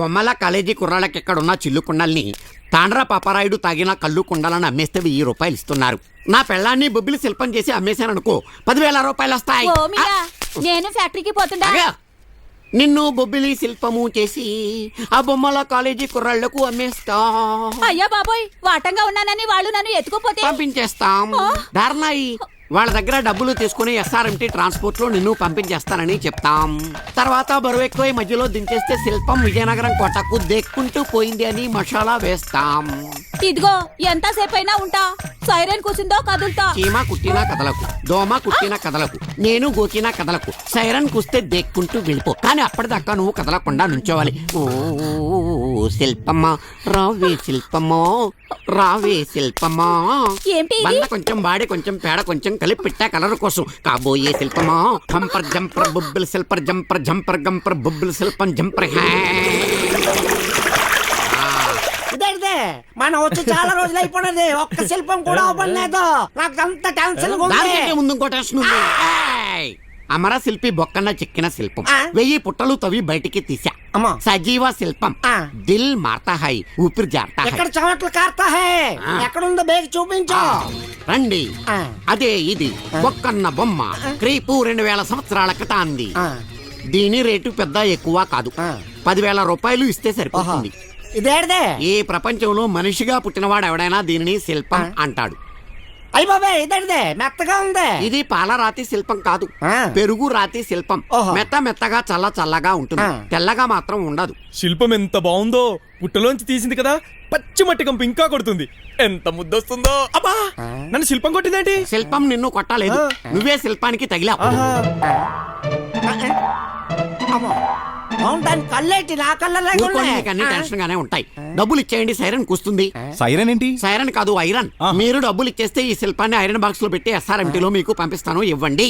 బొమ్మల కాలేజీ కుర్రాళ్ళకి ఎక్కడున్న చిల్లు కుండల్ని. తాండ్రా పాపారాయుడు తాగిన కళ్ళు కుండలను అమ్మేస్తే వెయ్యి రూపాయలు ఇస్తున్నారు. నా పెళ్ళాన్ని బొబ్బిలి శిల్పం చేసి అమ్మేశాననుకో పదివేల రూపాయలు వస్తాయి నేను ఫ్యాక్టరీకి పోతుండా నిన్ను బొబ్బిలి శిల్పము చేసి ఆ బొమ్మల కాలేజీ కుర్రాళ్ళకు అమ్మేస్తా. అయ్యా బాబోయ్ వాటంగా ఉన్నానని వాళ్ళు నన్ను ఎత్తుకోపోతే? పంపించేస్తాం. ధారణాయి వాళ్ళ దగ్గర డబ్బులు తీసుకుని ఎస్ఆర్ఎంటీ ట్రాన్స్పోర్ట్లో నిన్ను పంపించేస్తానని చెప్తాం. తర్వాత బరువు ఎక్కువ మధ్యలో దించేస్తే శిల్పం విజయనగరం కోటకు దెక్కుంటూ పోయింది అని మసాలా వేస్తాం. ఇదిగో ఎంతసేపు అయినా ఉంటా. సైరన్ కూసిందో కదులుతా. చీమ కుట్టినా కదలకు దోమ కుట్టిన కదలకు నేను గోకినా కదలకు సైరన్ కుస్తే దెక్కుంటూ వెళ్ళిపో. కానీ అప్పటిదాకా నువ్వు కదలకుండా నుంచోవాలి. ఓ శిల్పమ్మా రావే శిల్పమ్మా రావే శిల్పమ్మా ఏంటి ఇది? బండ కొంచెం బాడి కొంచెం పేడ కొంచెం కలిపి పెట్టా కలర్ కోసం. కాబోయే శిల్పమా? హంపర్ జంపర్ బుబ్బుల్ శిల్పర్ జంపర్ జంపర్ గంపర్ బుబ్బుల్ శిల్పం జంపర్ హే. ఇదే ఇదే. మనం వచ్చి చాలా రోజులు అయిపోయినది. ఒక్క శిల్పం కూడా అవ్వలేదు నాకు అంత టెన్షన్ దానికంటే ముందు ఇంకో టెన్షన్ ఉంది ఏయ్! అమర శిల్పి బొక్కన చెక్కిన శిల్పం. వెయ్యి పుట్టలు తవ్వి బయటికి తీసా. సజీవ శిల్పం. దిల్ మారతా హై ఊపిరి జారతా ఎక్కడ కారుతా హే. ఎక్కడుందో బేగి చూపించు. రండి. అదే ఇది. బొక్కన్న బొమ్మ. క్రీపు రెండు వేల సంవత్సరాల క్రితాంది. ఆ. దీని రేటు పెద్ద ఎక్కువ కాదు. పదివేల రూపాయలు ఇస్తే సరిపోతుంది. ఇదేడిదే? ఈ ప్రపంచంలో మనిషిగా పుట్టినవాడు ఎవడైనా దీనిని శిల్పం. అంటాడు. అయ్యి మెత్తగా ఉంది. ఇది పాలరాతి శిల్పం కాదు. పెరుగు రాతి శిల్పం. మెత్త మెత్తగా చల్ల చల్లగా ఉంటుంది. తెల్లగా మాత్రం ఉండదు. శిల్పం ఎంత బాగుందో పుట్టలోంచి తీసింది కదా పచ్చి మట్టి కంపు ఇంకా కొడుతుంది. ఎంత ముద్దొస్తుందో. అబ్బా నన్ను శిల్పం కొట్టిందేంటి? శిల్పం నిన్ను కొట్టలేదు. నువ్వే శిల్పానికి తగిలావు. అమ్మో. అవును దాని కళ్ళేటి నా కళ్ళలాగా ఊరుకోండి, ఉన్నాయి. మీకు అన్ని ఆ. టెన్షన్ గానే ఉంటాయి. డబ్బులు ఇచ్చేయండి సైరన్ కూస్తుంది. సైరన్ ఏంటి? సైరన్ కాదు ఐరన్. మీరు డబ్బులు ఇచ్చేస్తే ఈ శిల్పాన్ని ఐరన్ బాక్స్లో పెట్టి మీకు పంపిస్తాను ఇవ్వండి.